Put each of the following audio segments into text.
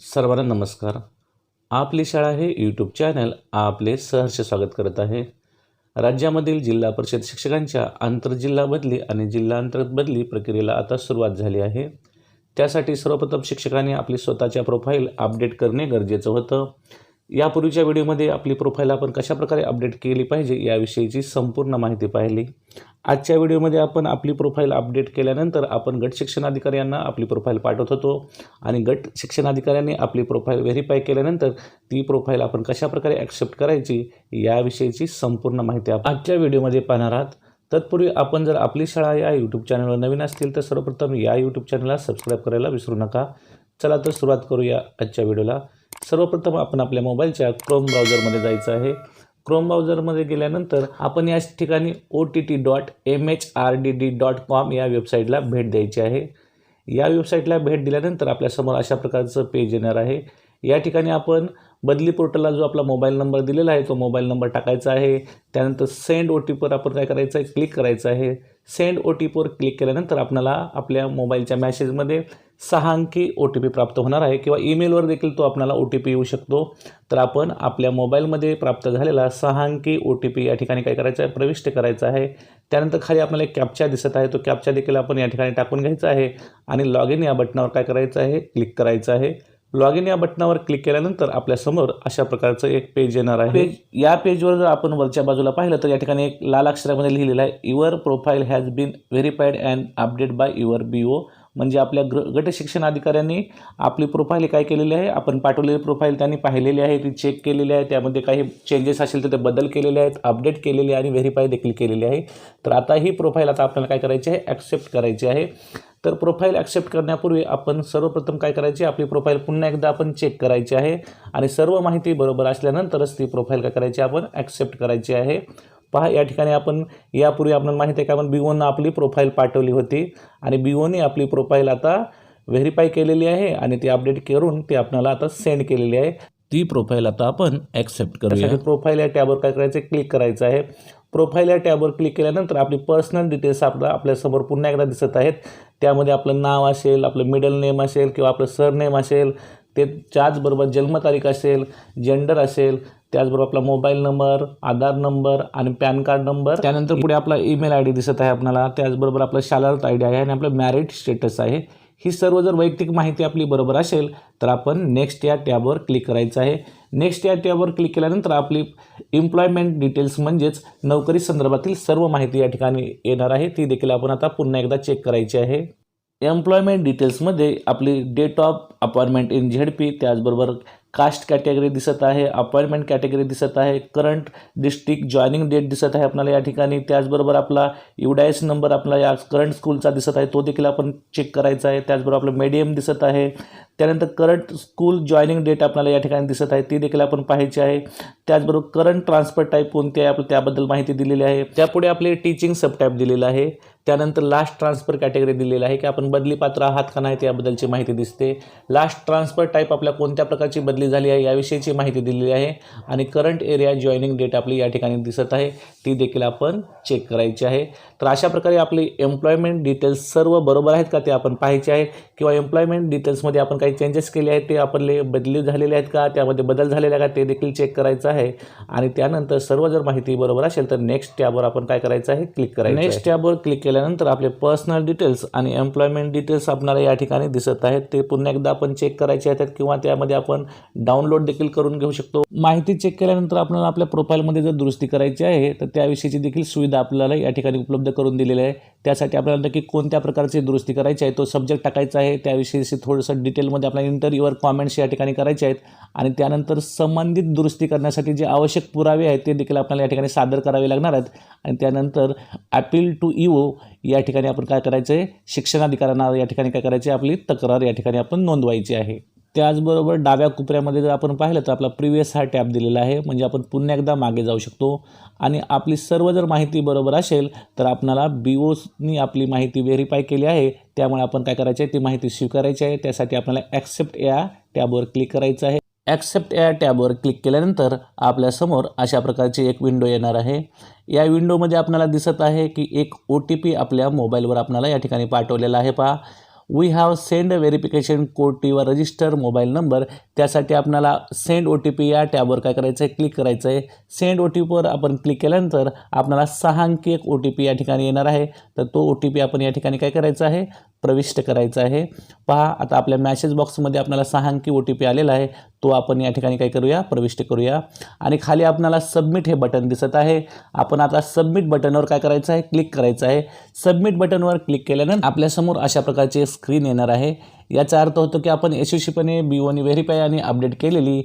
सर्वांना नमस्कार. आपली शाळा हे यूट्यूब चॅनल आपले सहर्ष स्वागत करत आहे. राज्यामधील जिल्हा परिषद शिक्षकांच्या आंतरजिल्हा बदली आणि जिल्हांतर्गत बदली प्रक्रियेला आता सुरुवात झाली आहे. त्यासाठी सर्वप्रथम शिक्षकांनी आपली स्वतःच्या प्रोफाईल अपडेट करणे गरजेचं होतं. यापूर्वीच्या व्हिडिओमध्ये आपली प्रोफाईल आपण कशाप्रकारे अपडेट केली पाहिजे याविषयीची संपूर्ण माहिती पाहिली. आजच्या व्हिडिओमध्ये आपण आपली प्रोफाईल अपडेट केल्यानंतर आपण गट शिक्षण अधिकाऱ्यांना आपली प्रोफाईल पाठवत होतो आणि गट शिक्षण अधिकाऱ्यांनी आपली प्रोफाईल व्हेरीफाय केल्यानंतर ती प्रोफाईल आपण कशाप्रकारे ॲक्सेप्ट करायची याविषयीची संपूर्ण माहिती आपण आजच्या व्हिडिओमध्ये पाहणार आहात. तत्पूर्वी आपण जर आपली शाळा या यूट्यूब चॅनलवर नवीन असतील तर सर्वप्रथम या यूट्यूब चॅनलला सबस्क्राईब करायला विसरू नका. चला तर सुरुवात करूया आजच्या व्हिडिओला. सर्वप्रथम आपण आपल्या मोबाईलच्या क्रोम ब्राउझरमध्ये जायचं आहे. क्रोम ब्राउझरमध्ये गेल्यानंतर आपण या ठिकाणी O T T dot M H R D D dot com या वेबसाईटला भेट द्यायची आहे. या वेबसाईटला भेट दिल्यानंतर आपल्यासमोर अशा प्रकारचं पेज येणार आहे. या ठिकाणी आपण बदली पोर्टलला जो आपला मोबाईल नंबर दिलेला आहे तो मोबाईल नंबर टाकायचा आहे. त्यानंतर सेंड ओ टी पीवर आपण काय करायचं आहे? क्लिक करायचं आहे. सेंड ओ टी पीवर क्लिक केल्यानंतर आपल्याला आपल्या मोबाईलच्या मॅसेजमध्ये सहा अंकी ओ टी पी प्राप्त होणार आहे किंवा ईमेलवर देखील तो आपल्याला ओ टी पी येऊ शकतो. तर आपण आपल्या मोबाईलमध्ये प्राप्त झालेला सहा अंकी ओ टी पी या ठिकाणी काय करायचं आहे? प्रविष्ट करायचा आहे. त्यानंतर खाली आपल्याला एक कॅप्चा दिसत आहे. तो कॅप्चा देखील आपण या ठिकाणी टाकून घ्यायचा आहे. आणि लॉग इन या बटनावर काय करायचं आहे? क्लिक करायचं आहे. लॉग इन या बटनावर क्लिक केल्यानंतर आपल्यासमोर अशा प्रकारचं एक पेज येणार आहे. पेज या पेजवर जर आपण वरच्या बाजूला पाहिलं तर या ठिकाणी एक लाल अक्षरामध्ये लिहिलेलं आहे your profile has been verified and update by your B O म्हणजे आपल्या ग्र गट शिक्षण अधिकाऱ्यांनी आपली प्रोफाईल काय केलेली आहे? आपण पाठवलेली प्रोफाईल त्यांनी पाहिलेली आहे ती चेक केलेली आहे त्यामध्ये काही चेंजेस असेल तर ते बदल केलेले आहेत अपडेट केलेले आहे आणि व्हेरीफाय देखील केलेली आहे. तर आता ही प्रोफाईल आता आपल्याला काय करायची आहे? ॲक्सेप्ट करायची आहे. तर प्रोफाईल ॲक्सेप्ट करण्यापूर्वी आपण सर्वप्रथम काय करायची आपली प्रोफाईल पुन्हा एकदा आपण चेक करायची आहे. आणि सर्व माहिती बरोबर असल्यानंतरच ती प्रोफाईल काय करायची आपण ॲक्सेप्ट करायची आहे. पहा या ठिकाणी आपण यापूर्वी आपण माहिती आहे का आपण बिओनं आपली प्रोफाईल पाठवली होती. आणि बिओने आपली प्रोफाईल आता व्हेरीफाय केलेली आहे आणि ती अपडेट करून ती आपल्याला आता सेंड केलेली आहे. ती प्रोफाईल आता आपण ॲक्सेप्ट करूया. प्रोफाईल या टॅबवर काय करायचं क्लिक करायचं आहे. प्रोफाईल या टॅबवर क्लिक केल्यानंतर आपली पर्सनल डिटेल्स आपला आपल्यासमोर पुन्हा एकदा दिसत आहेत. त्यामध्ये आपलं नाव असेल आपलं मिडल नेम असेल किंवा आपलं सरनेम असेल ते त्याचबरोबर जन्मतारीख असेल जेंडर असेल त्याचबरोबर आपला मोबाईल नंबर आधार नंबर आणि पॅन कार्ड नंबर त्यानंतर पुढे आपला ईमेल आय डी दिसत आहे आपल्याला. त्याचबरोबर आपलं शालार्थ आय डी आहे आणि आपलं मॅरिड स्टेटस आहे. ही सर्व जर वैयक्तिक माहिती आपली बरोबर असेल तर आपण नेक्स्ट या टॅबवर क्लिक करायचं आहे. नेक्स्ट या टॅबवर क्लिक केल्यानंतर आपली एम्प्लॉयमेंट डिटेल्स म्हणजेच नोकरी संदर्भातील सर्व माहिती या ठिकाणी येणार आहे. ती देखील आपण आता पुन्हा एकदा चेक करायची आहे. एम्प्लॉयमेंट डिटेल्समध्ये आपली date of appointment in Z P त्याचबरोबर कास्ट कॅटेगरी दिसत आहे अपॉइंटमेंट कॅटेगरी दिसत आहे करंट डिस्ट्रिक्ट जॉईनिंग डेट दिसत आहे आपल्याला या ठिकाणी. त्याचबरोबर आपला युडायस नंबर आपला या करंट स्कूलचा दिसत आहे तो देखील आपण चेक करायचा आहे. त्याचबरोबर आपलं मीडियम दिसत आहे. त्यानंतर करंट स्कूल जॉईनिंग डेट आपल्याला या ठिकाणी दिसत आहे ती देखील आपण पाहायची आहे. त्याचबरोबर करंट ट्रान्सफर टाईप कोणती आहे? आपलं त्याबद्दल माहिती दिलेली आहे. त्यापुढे आपले टीचिंग सब टाईप दिलेलं आहे. त्यानंतर लास्ट ट्रान्सफर कॅटेगरी दिलेली आहे की आपण बदली पात्र आहात का नाही त्याबद्दलची माहिती दिसते. लास्ट ट्रान्सफर टाईप आपल्या कोणत्या प्रकारची बदली झाली आहे याविषयीची माहिती दिलेली आहे. आणि करंट एरिया जॉईनिंग डेट आपली या ठिकाणी दिसत आहे. ती देखील आपण चेक करायची आहे. तर अशा प्रकारे आपली एम्प्लॉयमेंट डिटेल्स सर्व बरोबर आहेत का ते आपण पाहायचे आहेत? किंवा एम्प्लॉयमेंट डिटेल्समध्ये आपण काही चेंजेस केले आहेत? ते आपले बदली झालेले आहेत का? त्यामध्ये बदल झालेले आहे का? ते देखील चेक करायचं आहे. आणि त्यानंतर सर्व जर माहिती बरोबर असेल तर नेक्स्ट टॅबवर आपण काय करायचं आहे? क्लिक करायचं नेक्स्ट टॅबवर क्लिक केल्यानंतर आपले पर्सनल डिटेल्स आणि एम्प्लॉयमेंट डिटेल्स आपल्याला या ठिकाणी दिसत आहेत. ते पुन्हा एकदा आपण चेक करायचे आहेत किंवा त्यामध्ये आपण डाउनलोड देखील करून घेऊ शकतो. माहिती चेक केल्यानंतर आपल्याला आपल्या प्रोफाईलमध्ये जर दुरुस्ती करायची आहे तर त्याविषयीची देखील सुविधा आपल्याला या ठिकाणी उपलब्ध करून दिलेली आहे. त्यासाठी आपल्याला नक्की कोणत्या प्रकारची दुरुस्ती करायची आहे तो सब्जेक्ट टाकायचा आहे. त्याविषयी थोडंसं डिटेलमध्ये आपल्या इंटरव्ह्यूवर कॉमेंट्स या ठिकाणी करायचे आहेत. आणि त्यानंतर संबंधित दुरुस्ती करण्यासाठी जे आवश्यक पुरावे आहेत ते देखील आपल्याला या ठिकाणी सादर करावे लागणार आहेत. आणि त्यानंतर ॲपील टू इओ या ठिकाणी आपण काय करायचं आहे शिक्षणाधिकाऱ्यांना या ठिकाणी काय करायचे आपली तक्रार या ठिकाणी आपण नोंदवायची आहे. त्याचबरोबर डाव्या कुपऱ्यामध्ये जर आपण पाहिलं तर आपला प्रिवियस हा टॅब दिलेला आहे. म्हणजे आपण पुन्हा एकदा मागे जाऊ शकतो. आणि आपली सर्व जर माहिती बरोबर असेल तर आपणाला बी ओनी आपली माहिती व्हेरीफाय केली आहे. त्यामुळे आपण काय करायचं आहे? ती माहिती स्वीकारायची आहे. त्यासाठी आपल्याला ॲक्सेप्ट या टॅबवर क्लिक करायचं आहे. ॲक्सेप्ट या टॅबवर क्लिक केल्यानंतर आपल्यासमोर अशा प्रकारची एक विंडो येणार आहे. या विंडोमध्ये आपल्याला दिसत आहे की एक ओ टी पी आपल्या मोबाईलवर आपल्याला या ठिकाणी पाठवलेला आहे. पहा. We have send verification code to your register mobile number त्यासाठी आपल्याला सेंड ओ टी पी या टॅबवर काय करायचं आहे क्लिक करायचं आहे सेंड ओ टी पीवर आपण क्लिक केल्यानंतर आपल्याला सहा अंकी एक ओ टी पी या ठिकाणी येणार आहे. तर तो ओ टी पी आपण या ठिकाणी काय करायचा आहे? प्रविष्ट करायचा आहे. पहा आता आपल्या मॅसेज बॉक्समध्ये आपल्याला सहा अंकी ओ टी पी आलेला आहे. तो आपण या ठिकाणी काय करूया? प्रविष्ट करूया. आणि खाली आपल्याला सबमिट हे बटन दिसत आहे. आपण आता सबमिट बटनवर काय करायचं आहे? क्लिक करायचं आहे. सबमिट बटनवर क्लिक केल्यानंतर आपल्यासमोर अशा प्रकारचे स्क्रीन येणार आहे. याचा अर्थ होतो की आपण यशस्वीपणे बी ओनी व्हेरीफाय आणि अपडेट केलेली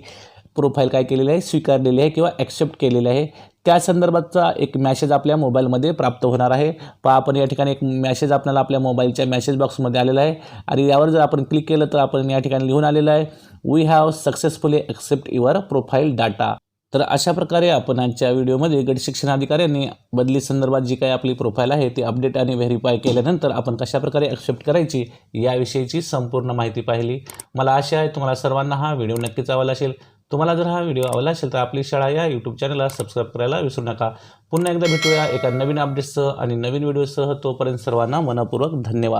प्रोफाईल काय केलेली आहे? स्वीकारलेली आहे किंवा ॲक्सेप्ट केलेली आहे. त्या संदर्भातचा एक मॅसेज आपल्या मोबाईलमध्ये प्राप्त होणार आहे. पहा आपण या ठिकाणी एक मॅसेज आपल्याला आपल्या मोबाईलच्या मॅसेज बॉक्समध्ये आलेला आहे. आणि यावर जर आपण क्लिक केलं तर आपण या ठिकाणी लिहून आलेलं आहे we have successfully accept your profile data तर अशा प्रकारे आपण आजच्या व्हिडिओमध्ये गट शिक्षण अधिकाऱ्यांनी बदली संदर्भात जी काही आपली प्रोफाईल आहे ती अपडेट आणि व्हेरीफाय केल्यानंतर आपण कशाप्रकारे ॲक्सेप्ट करायची याविषयीची संपूर्ण माहिती पाहिली. मला आशा आहे तुम्हाला सर्वांना हा व्हिडिओ नक्कीच आवडला असेल. तुम्हाला जर हा व्हिडिओ आवडला असेल तर आपली शाळा या यूट्यूब चॅनलला सबस्क्राईब करायला विसरू नका. पुन्हा एकदा भेटूया एका नवीन अपडेटसह आणि नवीन व्हिडिओसह तोपर्यंत सर्वांना मनपूर्वक धन्यवाद.